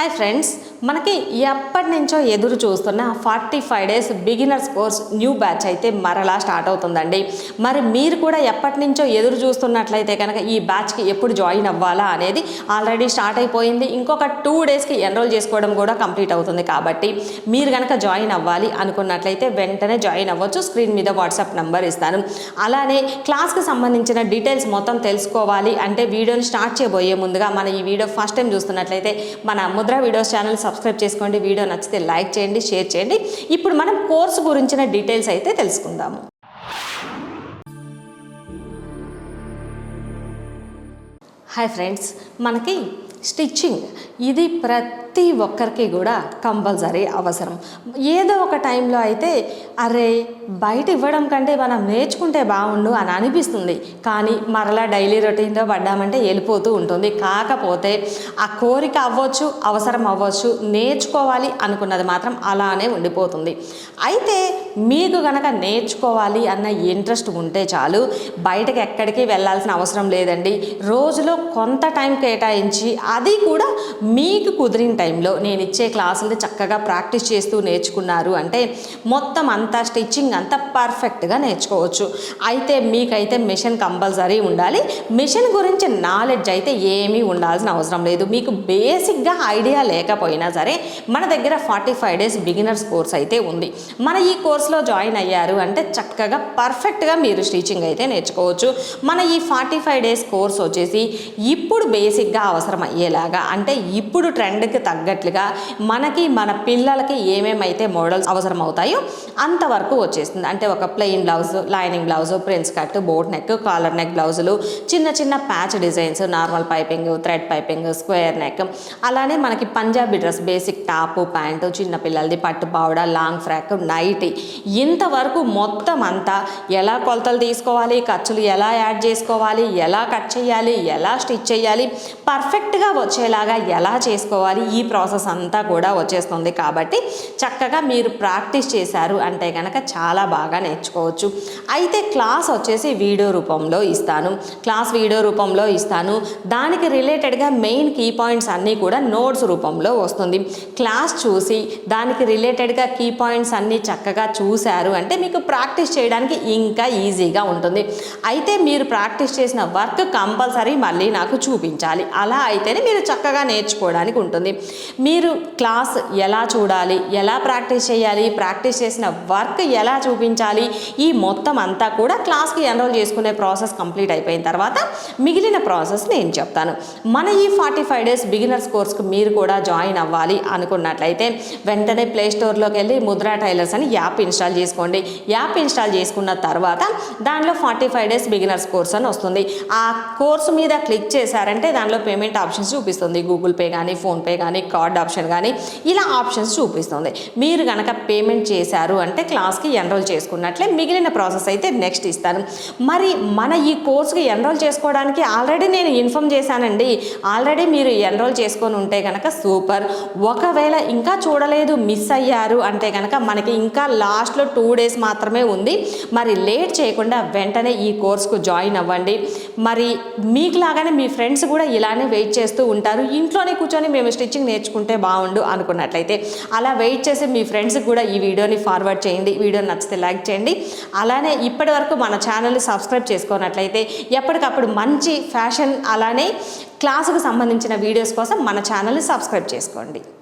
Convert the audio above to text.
Hi friends మనకి ఎప్పటి నుంచో ఎదురు చూస్తున్న forty five days beginners course new batch అయితే మరలా స్టార్ట్ అవుతుందండి. మరి మీరు కూడా ఎప్పటి నుంచో ఎదురు చూస్తున్నట్లయితే కనుక ఈ బ్యాచ్కి ఎప్పుడు జాయిన్ అవ్వాలా అనేది ఆల్రెడీ స్టార్ట్ అయిపోయింది. ఇంకొక టూ డేస్కి ఎన్రోల్ చేసుకోవడం కూడా కంప్లీట్ అవుతుంది కాబట్టి మీరు కనుక జాయిన్ అవ్వాలి అనుకున్నట్లయితే వెంటనే జాయిన్ అవ్వచ్చు. స్క్రీన్ మీద వాట్సాప్ నెంబర్ ఇస్తాను. అలానే క్లాస్కి సంబంధించిన డీటెయిల్స్ మొత్తం తెలుసుకోవాలి. అంటే వీడియోని స్టార్ట్ చేయబోయే ముందుగా మన ఈ వీడియో ఫస్ట్ టైం చూస్తున్నట్లయితే మన ముద్ర వీడియోస్ ఛానల్ సబ్స్క్రైబ్ చేసుకోండి. వీడియో నచ్చితే లైక్ చేయండి షేర్ చేయండి. ఇప్పుడు మనం కోర్సు గురించిన డీటెయిల్స్ అయితే తెలుసుకుందాము. హాయ్ ఫ్రెండ్స్ మనకి స్టిచ్చింగ్. ఇది ప్రతి ఒక్కరికి కూడా కంపల్సరీ అవసరం. ఏదో ఒక టైంలో అయితే అరే బయట ఇవ్వడం కంటే మనం నేర్చుకుంటే బాగుండు అని అనిపిస్తుంది. కానీ మరలా డైలీ రొటీన్లో పడ్డామంటే వెళ్ళిపోతూ ఉంటుంది. కాకపోతే ఆ కోరిక అవ్వచ్చు అవసరం అవ్వచ్చు నేర్చుకోవాలి అనుకున్నది మాత్రం అలానే ఉండిపోతుంది. అయితే మీకు కనుక నేర్చుకోవాలి అన్న ఇంట్రెస్ట్ ఉంటే చాలు బయటకు ఎక్కడికి వెళ్ళాల్సిన అవసరం లేదండి. రోజులో కొంత టైం కేటాయించి అది కూడా మీకు కుదిరిన టైంలో నేను ఇచ్చే క్లాసులు చక్కగా ప్రాక్టీస్ చేస్తూ నేర్చుకున్నారు. అంటే మొత్తం అంతా స్టిచ్చింగ్ అంతా పర్ఫెక్ట్గా నేర్చుకోవచ్చు. అయితే మీకైతే మిషన్ కంపల్సరీ ఉండాలి. మిషన్ గురించి నాలెడ్జ్ అయితే ఏమీ ఉండాల్సిన అవసరం లేదు. మీకు బేసిక్గా ఐడియా లేకపోయినా సరే మన దగ్గర forty five days beginners course అయితే ఉంది. మన ఈ కోర్సులో జాయిన్ అయ్యారు అంటే చక్కగా పర్ఫెక్ట్గా మీరు స్టిచ్చింగ్ అయితే నేర్చుకోవచ్చు. మన ఈ ఫార్టీ ఫైవ్ డేస్ కోర్స్ వచ్చేసి ఇప్పుడు బేసిక్గా అవసరం అయ్యేలాగా. అంటే ఇప్పుడు ట్రెండ్కి తగ్గట్లుగా మనకి మన పిల్లలకి ఏమేమైతే మోడల్స్ అవసరం అవుతాయో అంతవరకు వచ్చేస్తుంది. అంటే ఒక plain blouse lining blouse prince cut boat neck collar neck బ్లౌజులు చిన్న చిన్న patch designs normal piping thread piping square neck. అలానే మనకి Punjabi dress basic top pant చిన్న పిల్లలది పట్టు పావడ లాంగ్ ఫ్రాక్ నైటీ. ఇంతవరకు మొత్తం అంతా ఎలా కొలతలు తీసుకోవాలి ఖర్చులు ఎలా యాడ్ చేసుకోవాలి ఎలా కట్ చేయాలి ఎలా స్టిచ్ చేయాలి పర్ఫెక్ట్గా వచ్చేలాగా ఎలా చేసుకోవాలి? ఈ ప్రాసెస్ అంతా కూడా వచ్చేస్తుంది. కాబట్టి చక్కగా మీరు ప్రాక్టీస్ చేశారు అంటే కనుక చాలా బాగా నేర్చుకోవచ్చు. అయితే క్లాస్ వచ్చేసి వీడియో రూపంలో ఇస్తాను. క్లాస్ వీడియో రూపంలో ఇస్తాను. దానికి రిలేటెడ్గా మెయిన్ కీ పాయింట్స్ అన్నీ కూడా నోట్స్ రూపంలో వస్తుంది. క్లాస్ చూసి దానికి రిలేటెడ్గా కీ పాయింట్స్ అన్నీ చక్కగా చూశారు అంటే మీకు ప్రాక్టీస్ చేయడానికి ఇంకా ఈజీగా ఉంటుంది. అయితే మీరు ప్రాక్టీస్ చేసిన వర్క్ కంపల్సరీ మళ్ళీ నాకు చూపించాలి. అలా అయితేనే మీరు చక్కగా నేర్చుకోవడానికి ఉంటుంది. మీరు క్లాస్ ఎలా చూడాలి ఎలా ప్రాక్టీస్ చేయాలి ప్రాక్టీస్ చేసిన వర్క్ ఎలా చూపించాలి ఈ మొత్తం అంతా కూడా క్లాస్కి ఎన్రోల్ చేసుకునే ప్రాసెస్ కంప్లీట్ అయిపోయిన తర్వాత మిగిలిన ప్రాసెస్ నేను చెప్తాను. మన ఈ ఫార్టీ ఫైవ్ డేస్ బిగినర్స్ కోర్స్కి మీరు కూడా జాయిన్ అవ్వాలి అనుకున్నట్లయితే వెంటనే ప్లే స్టోర్లోకి వెళ్ళి ముద్రా టైలర్స్ అని యాప్ ఇన్స్టాల్ చేసుకోండి. యాప్ ఇన్స్టాల్ చేసుకున్న తర్వాత దానిలో forty five days beginners course అని వస్తుంది. ఆ కోర్సు మీద క్లిక్ చేశారంటే దానిలో పేమెంట్ ఆప్షన్స్ చూపిస్తుంది. గూగుల్ పే కానీ ఫోన్పే కానీ కార్డ్ ఆప్షన్ కానీ ఇలా ఆప్షన్స్ చూపిస్తుంది. మీరు కనుక పేమెంట్ చేశారు అంటే క్లాస్కి ఎన్రోల్ చేసుకున్నట్లే మిగిలిన ప్రాసెస్ అయితే నెక్స్ట్ ఇస్తాను మరి మన ఈ కోర్సుకి ఎన్రోల్ చేసుకోవడానికి ఆల్రెడీ నేను ఇన్ఫామ్ చేశానండి. ఆల్రెడీ మీరు ఎన్రోల్ చేసుకొని ఉంటే కనుక సూపర్ ఒకవేళ ఇంకా చూడలేదు మిస్ అయ్యారు అంటే కనుక మనకి ఇంకా లాస్ట్లో టూ డేస్ మాత్రమే ఉంది. మరి లేట్ చేయకుండా వెంటనే ఈ కోర్సుకు జాయిన్ అవ్వండి. మరి మీకు లాగానే మీ ఫ్రెండ్స్ కూడా ఇలానే వెయిట్ చేస్తూ ఉంటారు. ఇంట్లోనే కూర్చొని మేము స్టిచ్చింగ్ నేర్చుకుంటే బాగుండు అనుకున్నట్లయితే. అలా వెయిట్ చేసి మీ ఫ్రెండ్స్కి కూడా ఈ వీడియోని ఫార్వర్డ్ చేయండి. వీడియో నచ్చితే లైక్ చేయండి. అలానే ఇప్పటి వరకు మన ఛానల్ని సబ్స్క్రైబ్ చేసుకున్నట్లయితే ఎప్పటికప్పుడు మంచి ఫ్యాషన్ అలానే క్లాసుకు సంబంధించిన వీడియోస్ కోసం మన ఛానల్ని సబ్స్క్రైబ్ చేసుకోండి.